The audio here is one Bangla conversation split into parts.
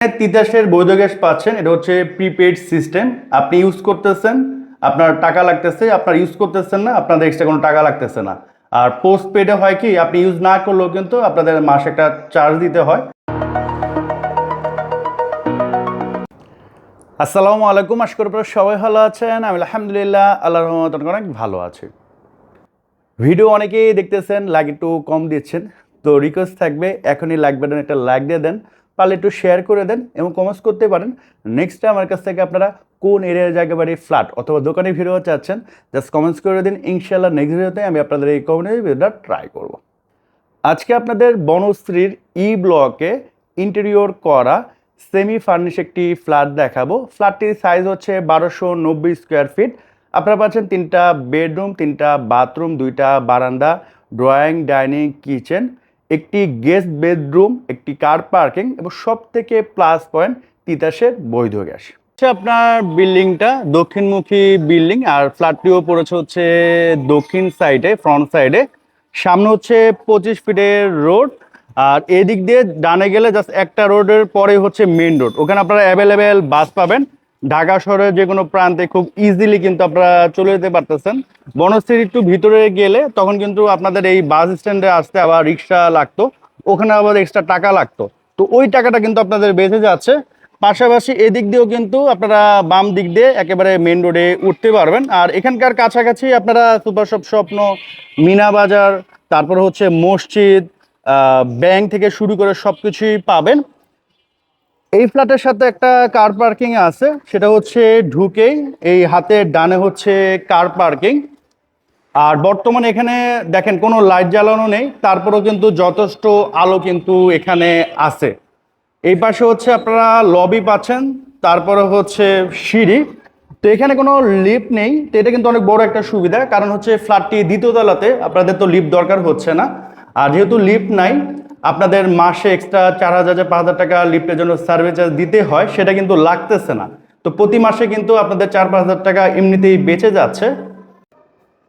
তিতাসের বৈধ গ্যাস পাচ্ছেন, এটা হচ্ছে প্রিপেড সিস্টেম আপনি ইউজ করতেছেন, আপনার টাকা লাগতেছে, আপনার ইউজ করতেছেন না, আপনাদের এক্সট্রা কোনো টাকা লাগতেছে না। আর পোস্ট পেডে হয় কি, আপনি ইউজ না করলেও কিন্তু আপনাদের মাসে একটা চার্জ দিতে হয়। আসসালামু আলাইকুম, আশা করি আপনারা সবাই ভালো আছেন। আমি আলহামদুলিল্লাহ, আল্লাহর রহমত অনেক ভালো আছি। ভিডিও অনেকেই দেখতেছেন লাইক একটু কম দিচ্ছেন। তো রিকোয়েস্ট থাকবে, এখনই লাইক বাটন একটা লাইক দিয়ে দেন। পারলে একটু শেয়ার করে দেন এবং কমেন্টস করতে পারেন। নেক্সট আমার কাছ থেকে আপনারা কোন এরিয়ার জায়গা বাড়ি ফ্ল্যাট অথবা দোকানের ভিডিও চাচ্ছেন জাস্ট কমেন্টস করে দিন। ইনশাল্লাহ নেক্সট ভিডিওতে আমি আপনাদের এই কমেন্টের ভিডিওটা ট্রাই করব। আজকে আপনাদের বনশ্রীর ই ব্লকে ইন্টেরিয়র করা সেমি ফার্নিশ একটি ফ্ল্যাট দেখাবো। ফ্ল্যাটটির সাইজ হচ্ছে বারোশো নব্বই স্কোয়ার ফিট আপনারা পাচ্ছেন তিনটা বেডরুম তিনটা বাথরুম দুইটা বারান্দা ড্রয়িং ডাইনিং কিচেন একটি গেস্ট বেডরুম, একটি কার পার্কিং এবং সব থেকে প্লাস পয়েন্ট তিতাসের বৈধ গ্যাস। আপনার বিল্ডিংটা দক্ষিণমুখী বিল্ডিং আর ফ্ল্যাটটিও পড়েছে হচ্ছে দক্ষিণ সাইডে, ফ্রন্ট সাইডে। সামনে হচ্ছে পঁচিশ ফিটের রোড আর এদিক দিয়ে ডানে গেলে জাস্ট একটা রোডের পরে হচ্ছে মেন রোড। ওখানে আপনারা অ্যাভেলেবেল বাস পাবেন। ঢাকা শহরের যে কোনো প্রান্তে খুব ইজিলি কিন্তু আপনারা চলে যেতে পারতেছেন। বনশ্রীর একটু ভিতরে গেলে তখন কিন্তু আপনাদের এই বাস স্ট্যান্ডে আসতে আবার রিক্সা লাগতো, ওখানে আবার এক্সট্রা টাকা লাগতো। তো ওই টাকাটা কিন্তু আপনাদের বেঁচে যাচ্ছে। পাশাপাশি এদিক দিয়েও কিন্তু আপনারা বাম দিক দিয়ে একেবারে মেন রোডে উঠতে পারবেন। আর এখানকার কাছাকাছি আপনারা সুপার শপ স্বপ্ন, মিনা বাজার, তারপর হচ্ছে মসজিদ ব্যাংক থেকে শুরু করে সব কিছুই পাবেন। এই ফ্ল্যাটের সাথে একটা কার পার্কিং আছে, সেটা হচ্ছে ঢুকেই এই হাতের ডানে হচ্ছে কার পার্কিং। আর বর্তমানে এখানে দেখেন কোনো লাইট জ্বালানো নেই, তারপরেও কিন্তু যথেষ্ট আলো কিন্তু এখানে আছে। এই পাশে হচ্ছে আপনারা লবি পাচ্ছেন, তারপরে হচ্ছে সিঁড়ি। তো এখানে কোনো লিফট নেই, তো এটা কিন্তু অনেক বড় একটা সুবিধা, কারণ হচ্ছে ফ্ল্যাটটি দ্বিতীয় তলাতে, আপনাদের তো লিফট দরকার হচ্ছে না। আর যেহেতু লিফট নাই আপনাদের মাসে এক্সট্রা চার হাজার পাঁচ হাজার টাকা লিফটের জন্য সার্ভিস চার্জ দিতে হয়, সেটা কিন্তু লাগতেছে না। তো প্রতি মাসে কিন্তু আপনাদের চার পাঁচ হাজার টাকা এমনিতেই বেঁচে যাচ্ছে।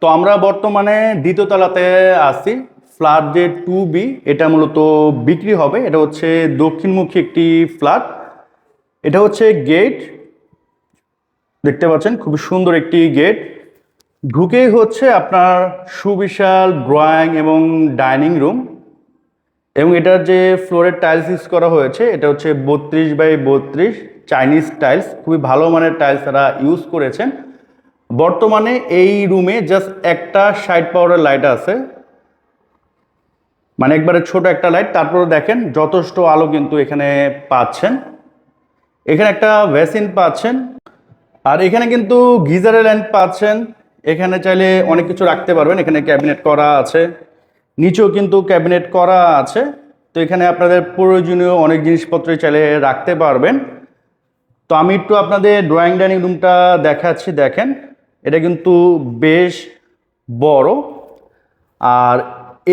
তো আমরা বর্তমানে দ্বিতীয় তলাতে আছি। ফ্ল্যাট যে টু বি এটা মূলত বিক্রি হবে। এটা হচ্ছে দক্ষিণমুখী একটি ফ্ল্যাট। এটা হচ্ছে গেট দেখতে পাচ্ছেন, খুব সুন্দর একটি গেট ঢুকেই হচ্ছে আপনার সুবিশাল ড্রয়িং এবং ডাইনিং রুম এবং এটার যে ফ্লোরের টাইলস ইউজ করা হয়েছে, এটা হচ্ছে বত্রিশ বাই বত্রিশ চাইনিজ টাইলস খুবই ভালো মানের টাইলস তারা ইউজ করেছেন। বর্তমানে এই রুমে জাস্ট একটা সাইড পাওয়ারের লাইট আছে। মানে একবারে ছোট একটা লাইট তারপরে দেখেন যথেষ্ট আলো কিন্তু এখানে পাচ্ছেন। এখানে একটা ভ্যাসিন পাচ্ছেন। আর এখানে কিন্তু গিজারের ল্যান্ড পাচ্ছেন। এখানে চাইলে অনেক কিছু রাখতে পারবেন। এখানে ক্যাবিনেট করা আছে। নিচেও কিন্তু ক্যাবিনেট করা আছে। তো এখানে আপনাদের প্রয়োজনীয় অনেক জিনিসপত্র চাইলে রাখতে পারবেন। তো আমি একটু আপনাদের ড্রয়িং ডাইনিং রুমটা দেখাচ্ছি, দেখেন। এটা কিন্তু বেশ বড়। আর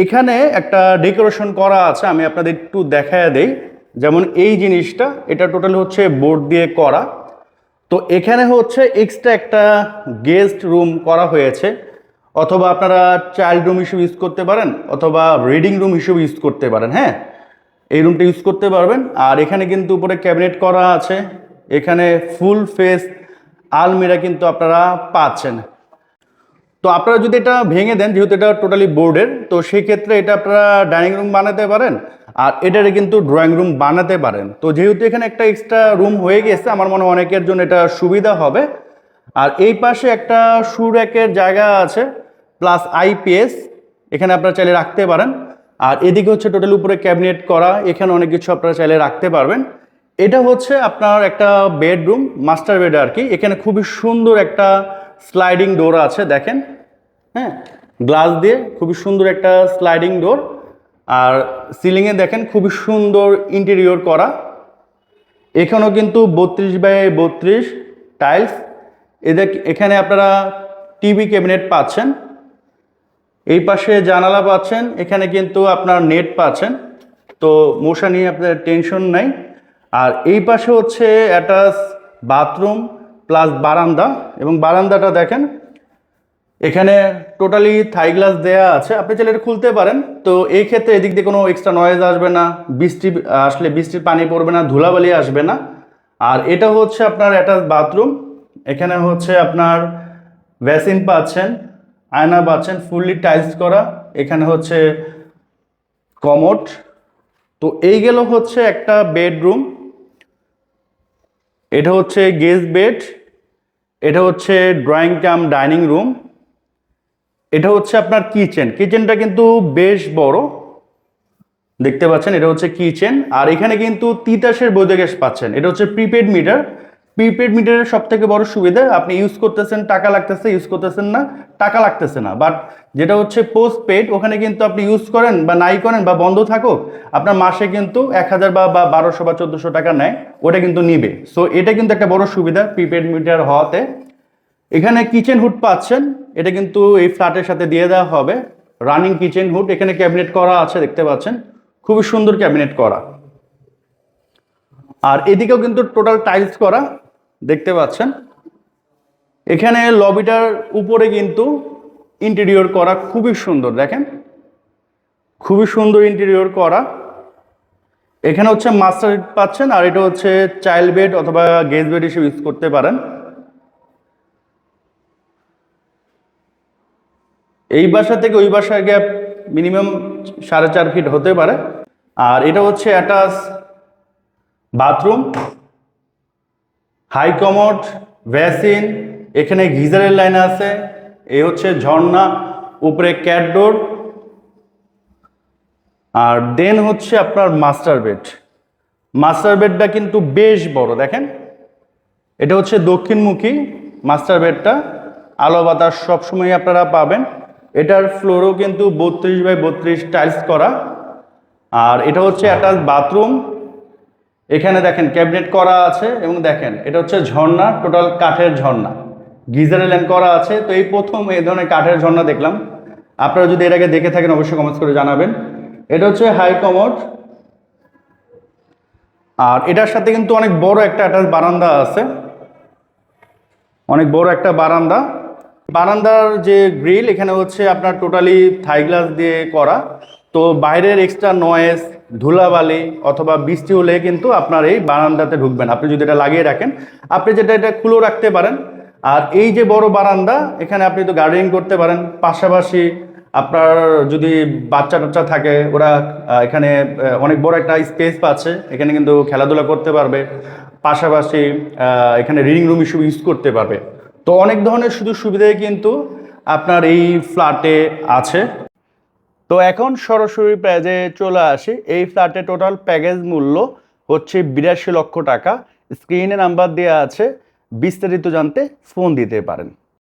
এখানে একটা ডেকোরেশন করা আছে, আমি আপনাদের একটু দেখায় দেই। যেমন এই জিনিসটা, এটা টোটাল হচ্ছে বোর্ড দিয়ে করা। তো এখানে হচ্ছে এক্সট্রা একটা গেস্ট রুম করা হয়েছে। অথবা আপনারা চাইল্ড রুম হিসেবে ইউজ করতে পারেন, অথবা রিডিং রুম হিসেবে ইউজ করতে পারেন হ্যাঁ? এই রুমটা ইউজ করতে পারবেন। আর এখানে কিন্তু উপরে ক্যাবিনেট করা আছে। এখানে ফুল ফেস আলমিরা কিন্তু আপনারা পাচ্ছেন। তো আপনারা যদি এটা ভেঙে দেন, যেহেতু এটা টোটালি বোর্ডের তো সেই ক্ষেত্রে এটা আপনারা ডাইনিং রুম বানাতে পারেন। আর এটারে কিন্তু ড্রয়িং রুম বানাতে পারেন। তো যেহেতু এখানে একটা এক্সট্রা রুম হয়ে গেছে, আমার মনে হয় অনেকের জন্য এটা সুবিধা হবে। আর এই পাশে একটা শু র্যাকের জায়গা আছে। প্লাস আইপিএস এখানে আপনারা চাইলে রাখতে পারেন। আর এদিকে হচ্ছে টোটাল উপরে ক্যাবিনেট করা, এখানে অনেক কিছু আপনারা চাইলে রাখতে পারবেন। এটা হচ্ছে আপনার একটা বেডরুম মাস্টার বেড আর কি। এখানে খুবই সুন্দর একটা স্লাইডিং ডোর আছে, দেখেন। হ্যাঁ গ্লাস দিয়ে খুবই সুন্দর একটা স্লাইডিং ডোর আর সিলিংয়ে দেখেন, খুবই সুন্দর ইন্টেরিয়র করা। এখানেও কিন্তু বত্রিশ বাই বত্রিশ টাইলস এদের, এখানে আপনারা টিভি ক্যাবিনেট পাচ্ছেন। এই পাশে জানালা পাচ্ছেন, এখানে কিন্তু আপনার নেট পাচ্ছেন। তো মশা নিয়ে আপনার টেনশন নাই। আর এই পাশে হচ্ছে অ্যাটাচ বাথরুম প্লাস বারান্দা এবং বারান্দাটা দেখেন, এখানে টোটালি থাই গ্লাস দেয়া আছে। আপনি চাইলে এটা খুলতে পারেন। তো এই ক্ষেত্রে এদিক দিয়ে কোনো এক্সট্রা নয়েজ আসবে না, বৃষ্টি আসলে বৃষ্টির পানি পড়বে না, ধুলাবালি আসবে না। আর এটা হচ্ছে আপনার একটা বাথরুম, এখানে হচ্ছে আপনার ভ্যাসিন পাচ্ছেন। আয়না পাচ্ছেন ফুললি টাইলস করা, এখানে হচ্ছে কমোট। তো এই গেল হচ্ছে একটা বেডরুম। এটা হচ্ছে গেস্ট বেড, এটা হচ্ছে ড্রয়িং কাম ডাইনিং রুম। এটা হচ্ছে আপনার কিচেন। কিচেনটা কিন্তু বেশ বড়। দেখতে পাচ্ছেন, এটা হচ্ছে কিচেন। আর এখানে কিন্তু তিতাসের বৈদ্য গ্যাস পাচ্ছেন। এটা হচ্ছে প্রিপেড মিটার প্রিপেড মিটারের সব থেকে বড় সুবিধা, আপনি ইউজ করতেছেন, টাকা লাগতেছে ইউজ করতেছেন না, টাকা লাগতেছে না। বাট যেটা হচ্ছে পোস্ট পেড ওখানে কিন্তু আপনি ইউজ করেন বা নাই করেন বা বন্ধ থাকুক, আপনার মাসে কিন্তু এক হাজার বা বা বারোশো বা চোদ্দোশো টাকা নেয়, ওটা কিন্তু নিবে। সো এটা কিন্তু একটা বড় সুবিধা প্রিপেড মিটার হওয়াতে। এখানে কিচেন হুড পাচ্ছেন, এটা কিন্তু এই ফ্ল্যাটের সাথে দিয়ে দেওয়া হবে। রানিং কিচেন হুড এখানে ক্যাবিনেট করা আছে, দেখতে পাচ্ছেন। খুবই সুন্দর ক্যাবিনেট করা। আর এদিকেও কিন্তু টোটাল টাইলস করা। দেখতে পাচ্ছেন? এখানে লবিটার উপরে কিন্তু ইন্টেরিয়র করা খুবই সুন্দর, দেখেন? খুবই সুন্দর ইন্টেরিয়র করা। এখানে হচ্ছে মাস্টার পাচ্ছেন, আর এটা হচ্ছে চাইল্ড বেড অথবা গেস্ট বেড হিসেবে ইউজ করতে পারেন। এই বাসা থেকে ওই বাসার গ্যাপ মিনিমাম সাড়ে চার ফিট হতে পারে। আর এটা হচ্ছে attach bathroom high commode basin, এখানে গিজারের লাইন আছে এ হচ্ছে ঝর্ণা, উপরে ক্যাটডোর আর দেন হচ্ছে আপনার মাস্টার বেড। মাস্টার বেডটা কিন্তু বেশ বড়, দেখেন। এটা হচ্ছে দক্ষিণমুখী মাস্টার বেডটা, আলো বাতাস সবসময় আপনারা পাবেন। এটার ফ্লোরও কিন্তু বত্রিশ বাই বত্রিশ টাইলস করা। আর এটা হচ্ছে একটা বাথরুম এখানে দেখেন ক্যাবিনেট করা আছে এবং দেখেন, এটা হচ্ছে ঝর্ণা, টোটাল কাঠের ঝর্ণা। গিজারের ল্যান্ড করা আছে, তো এই প্রথম এই ধরনের কাঠের ঝর্ণা দেখলাম। আপনারা যদি এর আগে দেখে থাকেন, অবশ্যই কমেন্টস করে জানাবেন। এটা হচ্ছে হাই কমোড আর এটার সাথে কিন্তু অনেক বড় একটা অ্যাটাচ বারান্দা আছে। অনেক বড় একটা বারান্দা। বারান্দার যে গ্রিল, এখানে হচ্ছে আপনার টোটালি থাই গ্লাস দিয়ে করা। তো বাইরের এক্সট্রা নয়েজ ধুলাবালি অথবা বৃষ্টি হলে কিন্তু আপনার এই বারান্দাতে ঢুকবেন। আপনি যদি এটা লাগিয়ে রাখেন, আপনি যেটা এটা খুলেও রাখতে পারেন। আর এই যে বড় বারান্দা, এখানে আপনি তো গার্ডেনিং করতে পারেন। পাশাপাশি আপনার যদি বাচ্চা টাচ্চা থাকে, ওরা এখানে অনেক বড় একটা স্পেস পাচ্ছে এখানে কিন্তু খেলাধুলা করতে পারবে। পাশাপাশি এখানে রিডিং রুম হিসেবে ইউজ করতে পারবে। তো অনেক ধরনের সুযোগ সুবিধাই কিন্তু আপনার এই ফ্ল্যাটে আছে। তো এখন সরাসরি প্যাজে চলে আসি। এই ফ্ল্যাটে টোটাল প্যাকেজ মূল্য হচ্ছে বিরাশি লক্ষ টাকা। স্ক্রিনে নাম্বার দেওয়া আছে। বিস্তারিত জানতে ফোন দিতে পারেন।